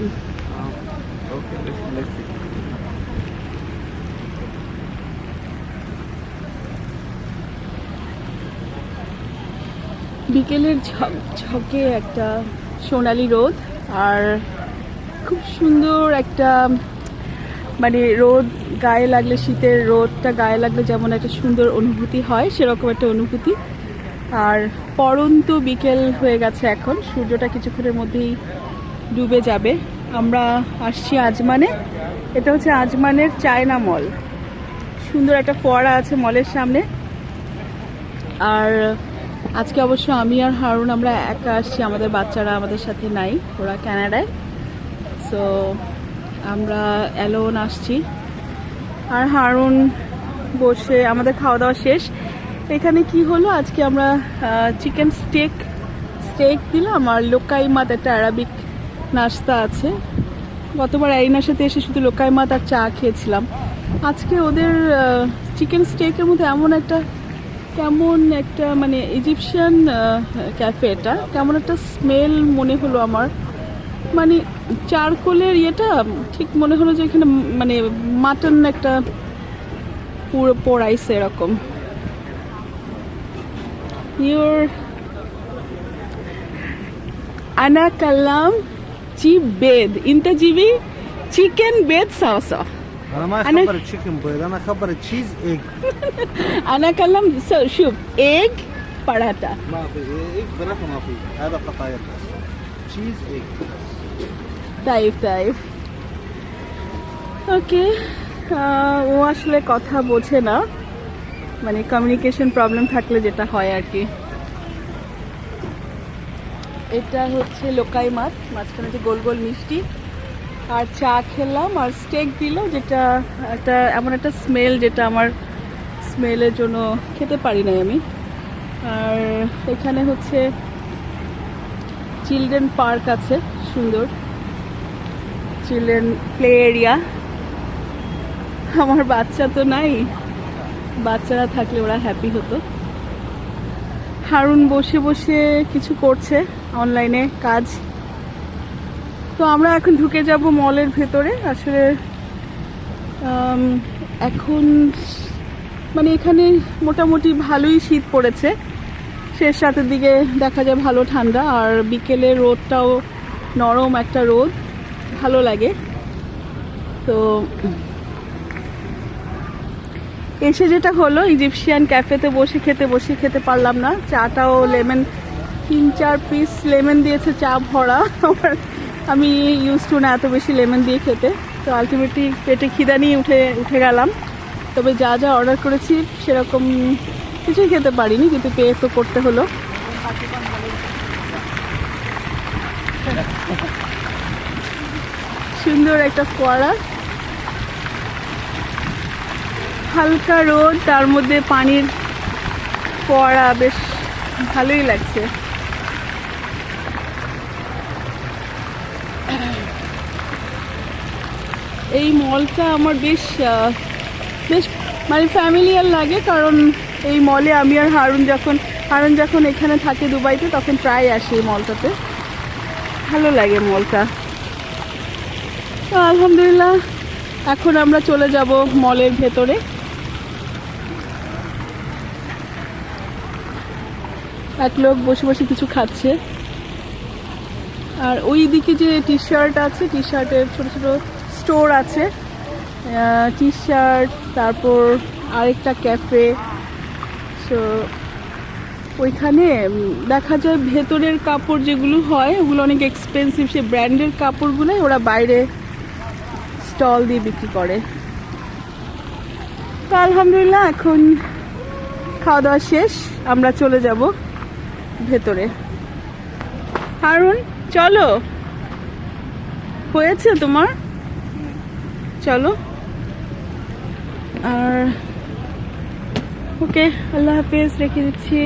See. বিকেলের ঝকঝকে একটা সোনালি রোদ আর খুব সুন্দর একটা মানে রোদ গায়ে লাগলে, শীতের রোদটা গায়ে লাগলে যেমন একটা সুন্দর অনুভূতি হয়, সেরকম একটা অনুভূতি আর পরন্ত বিকেল হয়ে গেছে এখন, সূর্যটা কিছুক্ষণের মধ্যেই ডুবে যাবে। আমরা আসছি আজমানে। এটা হচ্ছে আজমানের চায়না মল। সুন্দর একটা ফোয়ারা আছে মলের সামনে। আর আজকে অবশ্য আমি আর হারুন আমরা একা আসছি, আমাদের বাচ্চারা আমাদের সাথে নাই, ওরা কানাডায় সো আমরা অ্যালোন আসছি। আর হারুন বসে, আমাদের খাওয়া দাওয়া শেষ। এখানে কি হলো? আজকে আমরা চিকেন স্টেক স্টেক দিলাম আর লোকাই একটা অ্যারাবিক নাস্তা আছে। গতবার আইনার সাথে এসে শুধু লোকাই মাত আর চা খেয়েছিলাম। আজকে ওদের চিকেন স্টেকের মধ্যে এমন একটা, কেমন একটা মানে ইজিপশিয়ান ক্যাফে এটা। কেমন একটা স্মেল মনে হলো আমার। মানে চারকোলের ইয়েটা ঠিক মনে হলো যে এখানে মানে মাটন একটা পুরো পোড়াইছে এরকম। ইউর আনা কাল্লাম চি বেদ ইনতা জিবি চিকেন বেদ সাওসা انا ما أنا- خبر تشيكن بيض انا خبر تشيز ايج আনা কাল্লাম শুভ এগ পাড়াটা ما في ايج فراخ ما في هذا فطاير بس تشيز ايج টাইপ টাইপ ওকে ও আসলে কথা বোঝে না মানে কমিউনিকেশন প্রবলেম থাকলে যেটা হয় আর কি এটা হচ্ছে লোকাই মাছ, মাঝখানে যে গোল গোল মিষ্টি। আর চা খেলাম, আর স্টেক দিল, যেটা একটা, এমন একটা স্মেল যেটা আমার স্মেলের জন্য খেতে পারি নাই আমি। আর এখানে হচ্ছে চিলড্রেন পার্ক আছে, সুন্দর। Children play area. আমার বাচ্চা তো নাই, বাচ্চারা থাকলে ওরা হ্যাপি হতো। হারুন বসে বসে কিছু করছে। অনলাইনে কাজ। তো আমরা এখন ঢুকে যাব মলের ভেতরে। আসলে এখন মানে এখানে মোটামুটি ভালোই শীত পড়েছে। শেষ রাতের দিকে দেখা যায় ভালো ঠান্ডা, আর বিকেলে রোদটাও নরম একটা রোদ, ভালো লাগে। তো এসে যেটা হলো ইজিপশিয়ান ক্যাফেতে বসে খেতে বসে খেতে পারলাম না। চাটাও লেমন তিন, চার পিস লেমন দিয়েছে, চা ভরা। আমার আমি ইউজ টু না এত বেশি লেমন দিয়ে খেতে। তো আলটিমেটলি পেটে খিদা নিয়ে উঠে উঠে গেলাম। তবে যা যা অর্ডার করেছি, সেরকম কিছুই খেতে পারিনি, কিন্তু পে তো করতে হলো। সুন্দর একটা ফোয়ারা। হালকা রোদ, তার মধ্যে পানির ফোয়ারা, বেশ ভালোই লাগছে। এই মলটা আমার বেশ বেশ মানে ফ্যামিলিয়ার লাগে কারণ এই মলে আমি আর হারুন যখন হারুন যখন এখানে থাকে দুবাইতে তখন প্রায় আসি এই মলটাতে। ভালো লাগে মলটা। তো আলহামদুলিল্লাহ, এখন আমরা চলে যাব মলের ভেতরে। এক লোক বসে বসে কিছু খাচ্ছে। আর ওই দিকে যে টি শার্ট আছে টি শার্টের ছোটো ছোট স্টোর আছে টি শার্ট তারপর আরেকটা ক্যাফে। সো ওইখানে দেখা যায় ভেতরের কাপড় যেগুলো হয়, ওগুলো অনেক এক্সপেন্সিভ সে ব্র্যান্ডের কাপড়গুলোই ওরা বাইরে স্টল দিয়ে বিক্রি করে। তো আলহামদুলিল্লাহ, এখন খাওয়া দাওয়া শেষ। আমরা চলে যাব ভেতরে। হারুন, চলো। হয়েছে তোমার? চলো। আর ওকে আল্লাহ হাফিজ রেখে দিচ্ছি।